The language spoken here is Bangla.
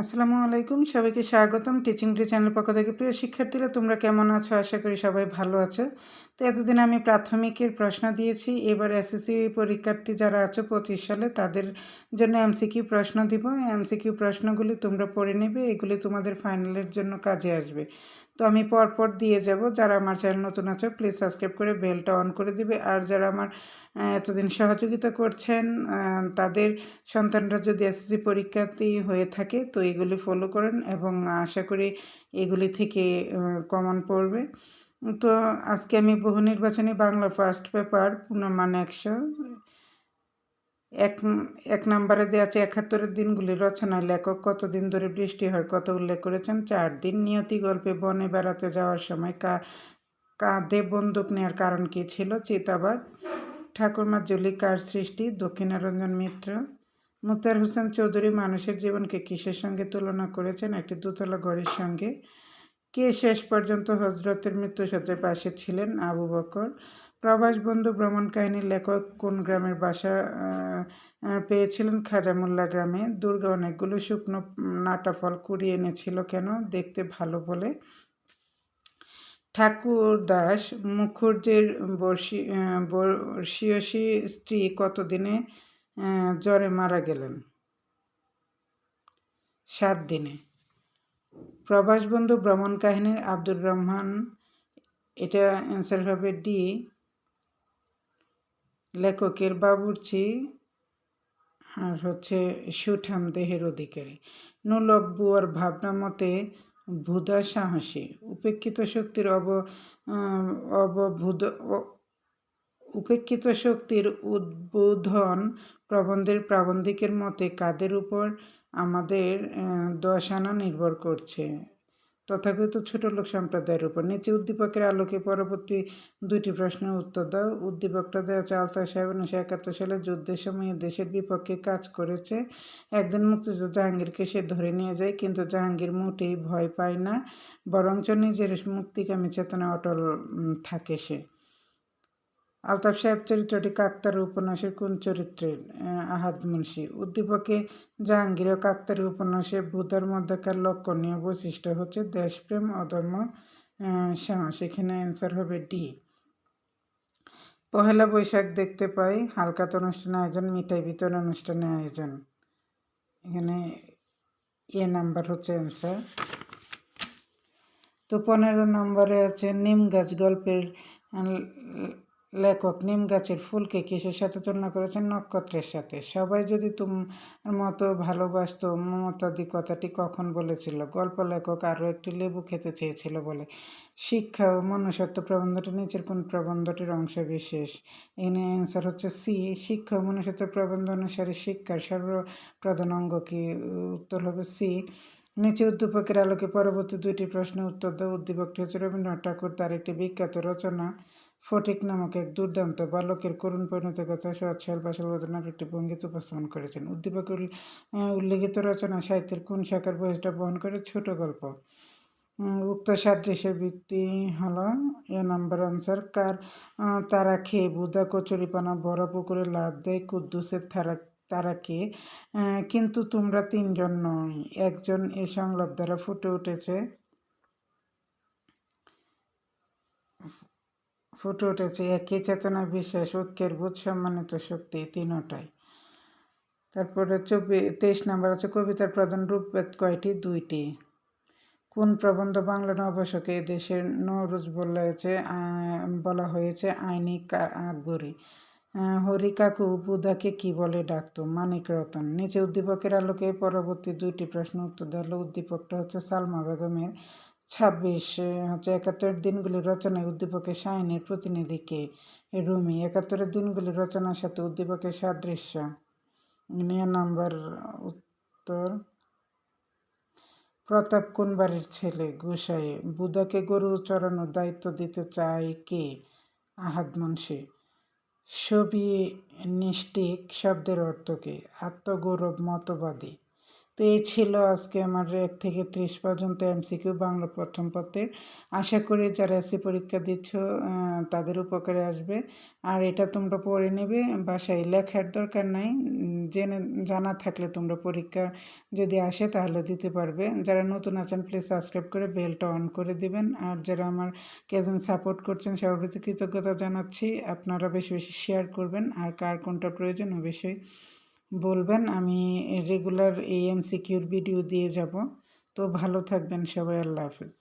আসসালামু আলাইকুম। সবাইকে স্বাগতম টিচিং ডে চ্যানেল পক্ষ থেকে। প্রিয় শিক্ষার্থীরা, তোমরা কেমন আছো? আশা করি সবাই ভালো আছো। তো এতদিন আমি প্রাথমিকের প্রশ্ন দিয়েছি। এবার এসএসসি পরীক্ষার্থী যারা আছো, পঁচিশ সালে, তাদের জন্য এমসিকিউ প্রশ্ন দিব। এমসিকিউ প্রশ্নগুলি তোমরা পড়ে নেবে। এগুলি তোমাদের ফাইনালের জন্য কাজে আসবে। তো আমি পরপর দিয়ে যাব। যারা আমার চ্যানেল নতুন আছো প্লিজ সাবস্ক্রাইব করে বেলটা অন করে দিবে। আর যারা আমার এতদিন সহযোগিতা করছেন তাদের সন্তানরা যদি এসএসসি পরীক্ষার্থী হয়ে থাকে, তো এগুলি ফলো করেন এবং আশা করি এগুলি থেকে কমন পড়বে। তো আজকে আমি বহু নির্বাচনী বাংলা ফার্স্ট পেপার পুনর্মান একশো। এক এক নম্বরে দেওয়া আছে একাত্তরের দিনগুলি রচনায় লেখক কতদিন ধরে বৃষ্টি হওয়ার কথা উল্লেখ করেছেন? চার দিন। নিয়তি গল্পে বনে বেড়াতে যাওয়ার সময় কা, কাঁধে বন্দুক নেওয়ার কারণ কী ছিল? চিতাবাগ ঠাকুরমা জলি কার সৃষ্টি। দক্ষিণারঞ্জন মিত্র। মুক্তার হোসেন চৌধুরী মানুষের জীবনকে কিসের সঙ্গে তুলনা করেছেন? একটি দোতলা ঘরের সঙ্গে। কে শেষ পর্যন্ত হজরতের মৃত্যুসজ্জার পাশে ছিলেন? আবু বকর। প্রবাস বন্ধু, ভ্রমণ কাহিনীর লেখক কোন গ্রামের বাসা পেয়েছিলেন খাজামুল্লা গ্রামে? দুর্গা অনেকগুলো শুকনো নাটা ফল কুড়িয়ে এনেছিল কেন? দেখতে ভালো বলে। ঠাকুর দাস মুখুর্জির বর্ষী বর্ষীয়সী স্ত্রী কতদিনে জ্বরে মারা গেলেন। সাত দিনে। প্রবাসবন্ধু ভ্রমণ কাহিনীর আব্দুর রহমান এটা অ্যান্সার হবে ডি। লেখকের বাবুর্চি আর হচ্ছে সুঠাম দেহের অধিকারী। নুলক বুয়ার ভাবনা মতে ভুদা সাহসী উপেক্ষিত শক্তির অব অবভুদ উপেক্ষিত শক্তির উদ্বোধন প্রবন্ধের প্রাবন্ধিকের মতে কাদের উপর আমাদের দশ আনা নির্ভর করছে। তথাকথিত ছোট লোক সম্প্রদায়ের উপর। নিচে উদ্দীপকের আলোকে পরবর্তী দুইটি প্রশ্নের উত্তর দাও। উদ্দীপকটা দেওয়া আছে আলতার সাহেব উনিশশো একাত্তর সালে যুদ্ধের সময় দেশের বিপক্ষে কাজ করেছে। একদিন মুক্তিযুদ্ধ জাহাঙ্গীরকে সে ধরে নিয়ে যায়, কিন্তু জাহাঙ্গীর মোটেই ভয় পায় না, বরঞ্চ নিজের মুক্তিকামী চেতনা অটল থাকে সে। আলতাফ সাহেব চরিত্রটি কাকতার উপন্যাসের কোন চরিত্রের? আহাদ মুন্সি। উদ্দীপকে জাহাঙ্গীর ও কাকতারি উপন্যাসে বুধার মধ্যকার লক্ষণীয় বৈশিষ্ট্য হচ্ছে দেশপ্রেম, অধর্ম সাহস এখানে অ্যান্সার হবে ডি। পহেলা বৈশাখ দেখতে পাই হালকাত অনুষ্ঠান আয়োজন, মিঠাই বিতরণ অনুষ্ঠানের আয়োজন। এখানে এ নাম্বার হচ্ছে অ্যান্সার তো পনেরো নম্বরে আছে, নিম গাছ গল্পের লেখক নিম গাছের ফুলকে কিসের সাথে তুলনা করেছেন? নক্ষত্রের সাথে। সবাই যদি তোমার মতো ভালোবাসত মমতাদি কথাটি কখন বলেছিল? গল্প লেখক আরও একটি লেবু খেতে চেয়েছিল বলে। শিক্ষা ও মনুষ্যত্ব প্রবন্ধটি নিচের কোন প্রবন্ধটির অংশ বিশেষ? এখানে অ্যান্সার হচ্ছে সি শিক্ষা ও মনুষ্যত্ব প্রবন্ধ অনুসারে শিক্ষার সর্বপ্রধান অঙ্গ কি? উত্তর হবে সি নিচে উদ্দীপকের আলোকে পরবর্তী দুইটি প্রশ্নের উত্তর দেওয়া উদ্দীপকটি হচ্ছে রবীন্দ্রনাথ ঠাকুর। তার একটি বিখ্যাত রচনা ফটিক নামক এক দুর্দান্ত বালকের করুণ পরিণত কথা সৎ, সরল বাসলবদনার একটি ভঙ্গিতে উপস্থাপন করেছেন। উদ্দীপক উল্লেখিত রচনা সাহিত্যের কোন শাখার বয়সটা বহন করে? ছোট গল্প। উক্ত সাদৃশ্যের ভিত্তি হলো, এ নাম্বার আনসার, কার তারা খেয়ে বুধা কচুরিপানা, বড় পুকুরে লাভ দেয় কুদ্দুসের তারা তারা কে? কিন্তু তোমরা তিনজন নয়, একজন এ সংলাপ দ্বারা ফুটে উঠেছে। ফুটে উঠেছে। একই চেতনা বিশ্বাস ঐক্যের বোধ সম্মানিত শক্তি তিনোটাই। তারপরে চব্বিশ তেইশ নাম্বার আছে, কবিতার প্রধান রূপভেদ কয়টি? দুইটি। কোন প্রবন্ধ বাংলা নবশকে দেশের নৌরুজ বলা হয়েছে বলা হয়েছে, আইনি আকবরী হরি কাকু, বুধাকে কি বলে ডাকতো? মানিক রতন। নিচে উদ্দীপকের আলোকে পরবর্তী দুইটি প্রশ্ন উত্তর দেওয়া উদ্দীপকটা হচ্ছে সালমা বেগমের ছাব্বিশ হচ্ছে একাত্তরের দিনগুলি রচনায় উদ্দীপকের সায়নের প্রতিনিধিকে। রুমি, একাত্তরের দিনগুলি রচনার সাথে উদ্দীপকের সাদৃশ্য। নিয়ে নাম্বার উত্তর, প্রতাপ কোন বাড়ির ছেলে? গোসাই বুধাকে গরু চড়ানোর দায়িত্ব দিতে চায় কে? আহাদ মুন্সি। ছবি নিষ্টিক শব্দের অর্থ কে? আত্মগৌরব মতবাদী। তো এই ছিল আজকে আমার এক থেকে ত্রিশ পর্যন্ত এমসিকিউ বাংলা প্রথম পত্রের। আশা করি যারা এসি পরীক্ষা দিচ্ছ তাদের উপকারে আসবে। আর এটা তোমরা পড়ে নেবে। বাসায় লেখার দরকার নাই। জেনে, জানা থাকলে তোমরা পরীক্ষা যদি আসে তাহলে দিতে পারবে। যারা নতুন আছেন প্লিজ সাবস্ক্রাইব করে বেলটা অন করে দিবেন। আর যারা আমার কেজন সাপোর্ট করছেন, সবার প্রতি কৃতজ্ঞতা জানাচ্ছি। আপনারা বেশি বেশি শেয়ার করবেন। আর কার কোনটা প্রয়োজন, অবশ্যই বলবেন আমি রেগুলার এই এমসিকিউর ভিডিও দিয়ে যাব। তো ভালো থাকবেন সবাই আল্লাহ হাফিজ।